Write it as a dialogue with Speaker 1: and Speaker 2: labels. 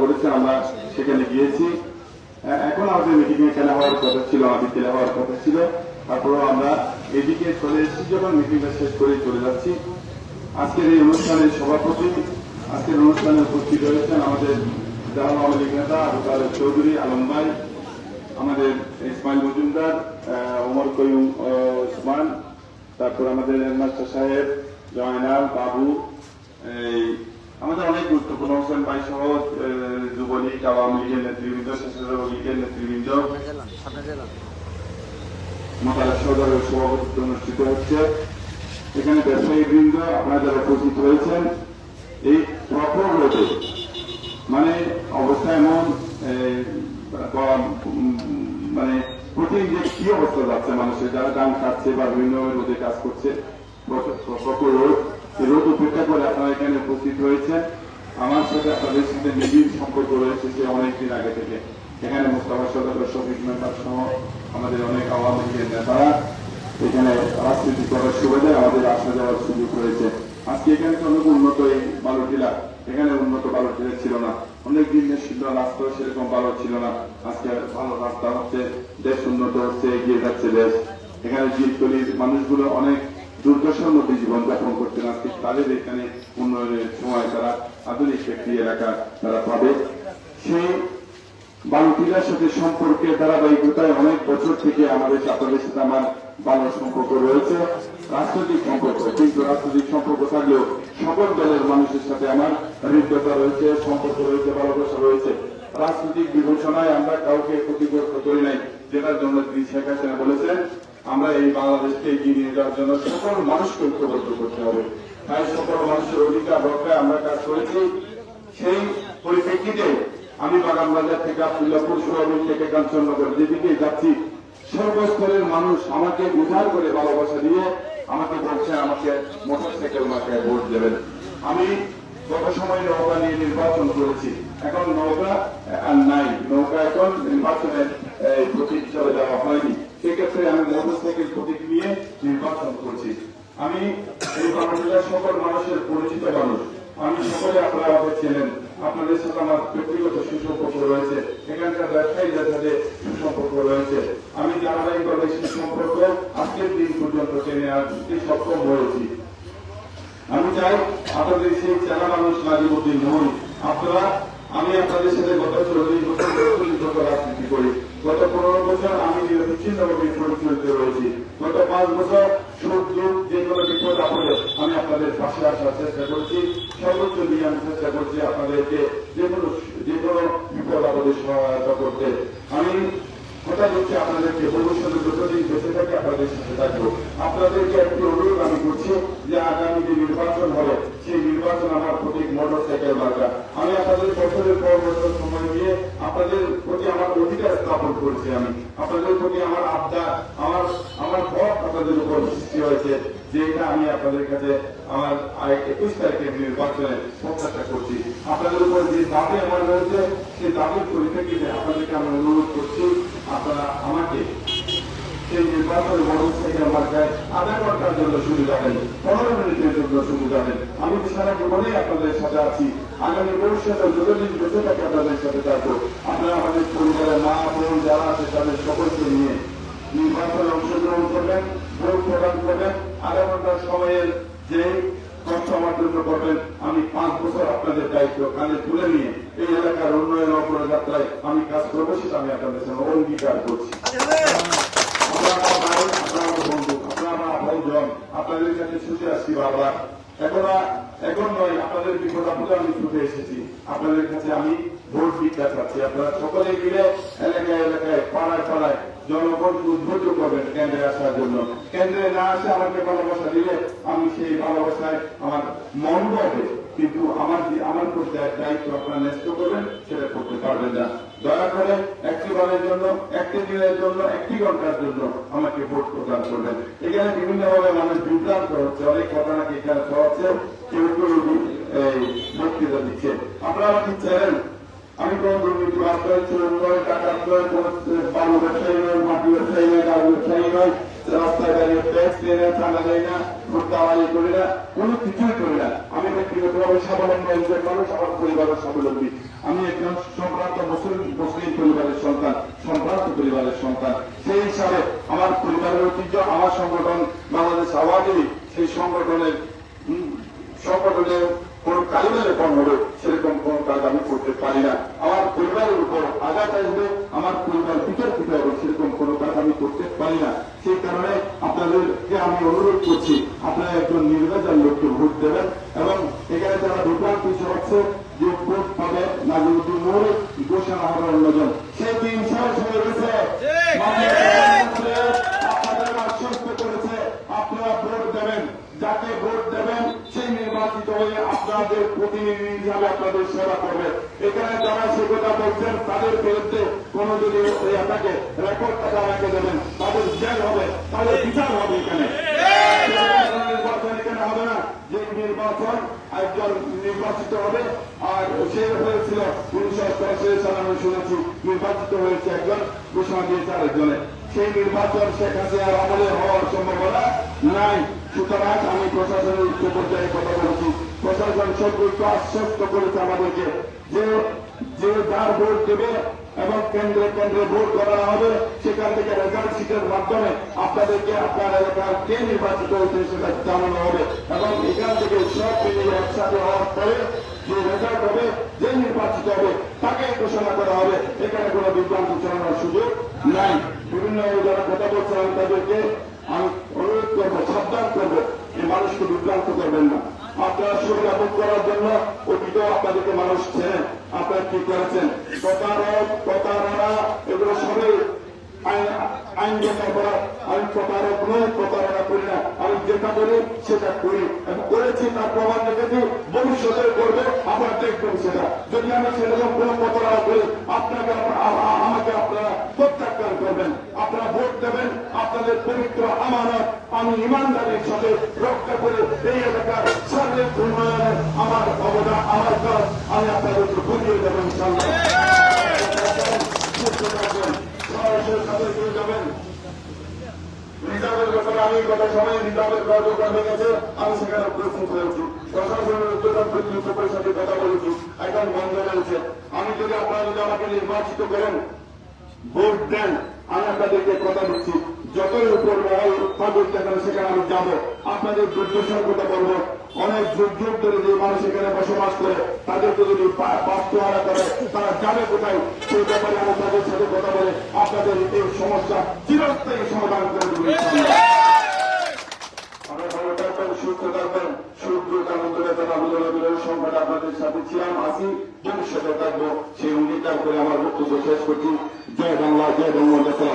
Speaker 1: করেছেন, আমরা সেখানে গিয়েছি। এখন আমাদের মিটিং এখানে হওয়ার কথা ছিল আদিত্যে হওয়ার কথা ছিল। তারপরেও আমরা এদিকে চলে এসেছি, যখন মিটিংটা শেষ করে চলে যাচ্ছি। আজকের এই অনুষ্ঠানের সভাপতি, আজকের অনুষ্ঠানে উপস্থিত রয়েছেন আমাদের জাহান আওয়ামী লীগ নেতা আবু তালেব চৌধুরী, আলম ভাই, আমাদের ইসমাইল মজুমদার ওমর কয়ুম ওসমান, তারপর আমাদের মাস্টার সাহেব, জয়নাল, বাবু, এই, আমাদের অনেক গুরুত্বপূর্ণ হোসেন ভাই সহ যুবলীগ আওয়ামী লীগের নেতৃবৃন্দ, স্বেচ্ছাসেবক লীগের নেতৃবৃন্দ। মানে অবস্থা এমন মানে কি অবস্থা যাচ্ছে মানুষের, যারা দান খাচ্ছে বা বিভিন্ন রোদে কাজ করছে, প্রখর উপেক্ষা করে আপনারা এখানে উপস্থিত হয়েছেন আমার সাথে আপনাদের সাথে নিবিড় সম্পর্ক রয়েছে সে অনেকদিন আগে থেকে। এখানে মুস্তাফা সদর শফিক মেম্বার সহ আমাদের অনেক আওয়ামী লীগের নেতারা এখানে রাজনীতি করার সুবিধায় আমাদের আসা যাওয়ার সুযোগ রয়েছে। আজকে এখানে তো অনেক উন্নত এই বালুটিলা এখানে উন্নত বালুটিলা ছিল না। অনেক দিন ছিল রাস্তা, সেরকম ভালো ছিল না। আজকে ভালো রাস্তা হচ্ছে, দেশ উন্নত হচ্ছে, এগিয়ে যাচ্ছে দেশ। এখানে জিততলির মানুষগুলো অনেক দুর্দশার মধ্যে জীবনযাপন করতেন আজকে তাদের এখানে উন্নয়নের সময় তারা আধুনিক একটি এলাকা তারা পাবে। সেই বালুটিলার সাথে সম্পর্কে ধারাবাহিকতায় অনেক বছর থেকে আমাদের আপনাদের সাথে আমার ভালো সম্পর্ক রয়েছে। রাজনৈতিক সম্পর্ক, কিন্তু রাজনৈতিক সম্পর্ক থাকলেও সকল দলের মানুষের সাথে আমার হৃদয়তা রয়েছে, সম্পর্ক রয়েছে, ভালোবাসা রয়েছে। রাজনৈতিক বিবেচনায় আমরা কাউকে ক্ষতিগ্রস্ত করি নাই, যেটার জন্য তিনি শেখ হাসিনা বলেছেন আমরা এই বাংলাদেশকে এগিয়ে নিয়ে যাওয়ার জন্য সকল মানুষকে ঐক্যবদ্ধ করতে হবে। তাই সকল মানুষের অধিকার রক্ষায় আমরা কাজ করেছি। সেই পরিপ্রেক্ষিতে আমি বাগান বাজার থেকে আবদুল্লাপুর সোহাবিন থেকে কাঞ্চননগর যেদিকে যাচ্ছি, সর্বস্তরের মানুষ আমাকে উদ্ধার করে ভালোবাসা দিয়ে আমাকে বলছে, আমাকে মোটরসাইকেল মার্কায় ভোট দেবেন। আমি গত সময় নৌকা নিয়ে নির্বাচন করেছি। এখন নৌকা নাই নৌকা এখন নির্বাচনের প্রতীক চলে যাওয়া হয়নি। সকল মানুষের পরিচিত মানুষ। আমি সকলে আপনারা আমাকে চেনেন। আপনাদের সাথে আমার ব্যক্তিগত সুসম্পর্ক রয়েছে। এখানকার ব্যবসায়ীদের সাথে সুসম্পর্ক রয়েছে। আমি ধারাবাহিকভাবে সেই সম্পর্ক আজকের দিন পর্যন্ত টেনে আসতে সক্ষম হয়েছি। আমি চাই আপনাদের সেই চেনা মানুষ নাজিবুদ্দিন নই আপনারা, আমি আপনাদের সাথে গত চল্লিশ বছর বছর রাজনীতি করি। গত পনেরো বছর আমি বিচ্ছিন্নভাবে পরিচালিত রয়েছি। গত পাঁচ বছর সুখ দুঃখ যে কোনো বিপদ আপদে আমি আপনাদের পাশে আসার চেষ্টা করছি সর্বোচ্চ দিয়ে আমি চেষ্টা করছি আপনাদেরকে যে কোনো যে কোনো বিপদ আপদে সহায়তা করতে। আমি কথা হচ্ছে আপনাদেরকে, ভবিষ্যতে যতদিন বেঁচে থাকে আপনাদের সাথে থাকব। আপনাদেরকে একটি অনুরোধ আমি করছি যে আগামী যে নির্বাচন হবে, সেই নির্বাচন আমার প্রতীক মোটর সাইকেল মার্কা। আমি আপনাদের বছরের পর বছর সময় দিয়ে আপনাদের প্রতি আমার অধিকার স্থাপন করেছি আমি। আপনাদের প্রতি আমার আবদার, আমার আমার হক আপনাদের উপর সৃষ্টি হয়েছে। যে এটা আমি আপনাদের কাছে আমার একুশ তারিখের নির্বাচনে প্রত্যাশা করছি। আপনাদের উপর যে দাবি আমার রয়েছে, সেই দাবির পরিপ্রেক্ষিতে আপনাদেরকে আমি অনুরোধ করছি, আপনারা আমাকে সেই আধা ঘণ্টার জন্য সুবিধা দেন, পনেরো মিনিটের জন্য সুবিধা দেন। আমি সারা জীবনেই আপনাদের সাথে আছি। আগামী ভবিষ্যতে যতদিন বেঁচে থাকে আপনাদের সাথে থাকব। আপনারা আমাদের পরিবারের মা, বোন, যারা আছে, তাদের সকলকে নিয়ে নির্বাচনে অংশগ্রহণ করবেন, ভোট প্রদান সময়ের যে কষ্ট আমার জন্য করবেন, আমি পাঁচ বছর আপনাদের দায়িত্ব কানে তুলে নিয়ে এই এলাকার উন্নয়ন অগ্রযাত্রায় আমি কাজ করব, সেটা আমি আপনাদের সঙ্গে অঙ্গীকার করছি। আপনারা আপনারা আপনারা আপনাদের কাছে আমি ছুটে এসেছি। আপনাদের কাছে আমি ভোট ভিক্ষা চাচ্ছি। আপনারা সকলে মিলে পাড়ায় জনগণকে উদ্বুদ্ধ করবেন কেন্দ্রে আসার জন্য। কেন্দ্রে না আসে আমাকে ভালোবাসা দিলে আমি সেই ভালোবাসায় আমার মন হবে কিন্তু আমার যে আমার এক দায়িত্ব আপনারা ন্যস্ত করবেন, সেটা করতে পারবেন না। দয়া করে একটি বারের জন্য, একটি দিনের জন্য, একটি ঘণ্টার জন্য আমাকে ভোট প্রদান করবেন। এখানে বিভিন্ন ভাবে মানুষ বিভ্রান্ত হচ্ছে, অনেক কথা নাকি এখানে ছড়াচ্ছে, কেউ কেউ এই বক্তৃতা দিচ্ছে। আপনারা কি চ্যানেল আমি কোন দুর্নীতি বাস্তবায়ন ছিল নয় টাকা নয় কোন বালু ব্যবসায়ী নয় মাটি ব্যবসায়ী নয় গাছ ব্যবসায়ী নয় রাস্তায় দাঁড়িয়ে ট্যাক্স দিয়ে না চাঁদা দেয় না ভোট দাওয়াই করি না কোনো কিছুই করি না। আমি ব্যক্তিগতভাবে স্বাবলম্বী একজন মানুষ আমার পরিবারের স্বাবলম্বী। আমি একজন সম্ভ্রান্ত মুসলিম মুসলিম পরিবারের সন্তান সম্ভ্রান্ত পরিবারের সন্তান। সেই হিসাবে আমার পরিবারের ঐতিহ্য আমার সংগঠন বাংলাদেশ আওয়ামী লীগ সেই সংগঠনের উম, সংগঠনে কোন কালিমের কম হবে সেরকম কাজ আমি করতে পারি না। আমার পরিবারের উপর আঘাত আসবে, আমার পরিবার বিতর্কিত হবে, সেরকম কোনো কাজ আমি করতে পারি না। সেই কারণে আপনাদেরকে আমি অনুরোধ করছি, আপনারা একজন নির্বাচন লোককে ভোট দেবেন আর উনিশশো সালে আমি শুনেছি, নির্বাচিত হয়েছে একজন, ঘোষণা সেই নির্বাচন শেখ হাসিনার আমলে সম্ভাবনা নাই। সুতরাং আমি প্রশাসনের উচ্চ পর্যায়ে কথা বলছি প্রশাসন সবগুলোকে আশ্বস্ত করেছে আমাদেরকে যে যে যার ভোট দেবে এবং কেন্দ্রে কেন্দ্রে ভোট করানো হবে, সেখান থেকে রেজাল্ট শিটের মাধ্যমে আপনাদেরকে আপনার এলাকার কে নির্বাচিত হয়েছে সেটা জানানো হবে। এবং এখান থেকে সব মিলিয়ে একসাথে হওয়ার পরে যে রেজাল্ট হবে, যে নির্বাচিত হবে তাকে ঘোষণা করা হবে। এখানে কোনো বিভ্রান্তি চালানোর সুযোগ নাই বিভিন্ন যারা কথা বলছে আমি তাদেরকে আমি অনুরোধ করব সাবধান করব এই মানুষকে বিভ্রান্ত করবেন না আপনারা সুবিধা ভোগ করার জন্য অতীত আপনাদেরকে মানুষ চেনেন আপনারা কি করেছেন। প্রতারক আইন- করা আমি প্রতারক নই প্রতারণা করি না। আমি যেটা করি সেটা করি। আমি করেছি তার প্রমাণ ভবিষ্যতে করবে সেটা। যদি আমি সেরকম প্রতারণা করি আপনাকে আমাকে আপনারা প্রত্যাখ্যান করবেন। আপনারা ভোট দেবেন, আপনাদের পবিত্র আমানত আমি ইমানদারির সাথে রক্ষা করে এই এলাকার সার্বিক উন্নয়নে আমার অবদান, আমার কাজ আমি আপনাদেরকে বুঝিয়ে দেবেন ইনশাআল্লাহ। সরাসরি সাথে এগিয়ে যাবেন। রিজার্ভের ব্যাপারে আমি গত সময় রিজার্ভের কার্যক্রম ভেঙেছে আমি সেখানে উপস্থিত হয়েছি। প্রশাসনের আমি যদি আপনারা যদি আমাকে নির্বাচিত করেন, ভোট দেন, আমি আপনাদেরকে কথা দিচ্ছি। যতই উপর মহল সেখানে আমি যাব। আপনাদের দুর্দশার কথা বলব। অনেক যুগ যুগ ধরে যে মানুষ এখানে বসবাস করে, তাদেরকে যদি বাস্তবায়ন করে, তারা যাবে কোথায়, সেই ব্যাপারে আমি তাদের সাথে কথা বলে আপনাদের এই সমস্যা চিরস্থায়ী সমাধান করে দেবো। সেই অঙ্গীকার করে আমার বক্তব্য শেষ করছি। জয় বাংলা, জয় বঙ্গবন্ধু।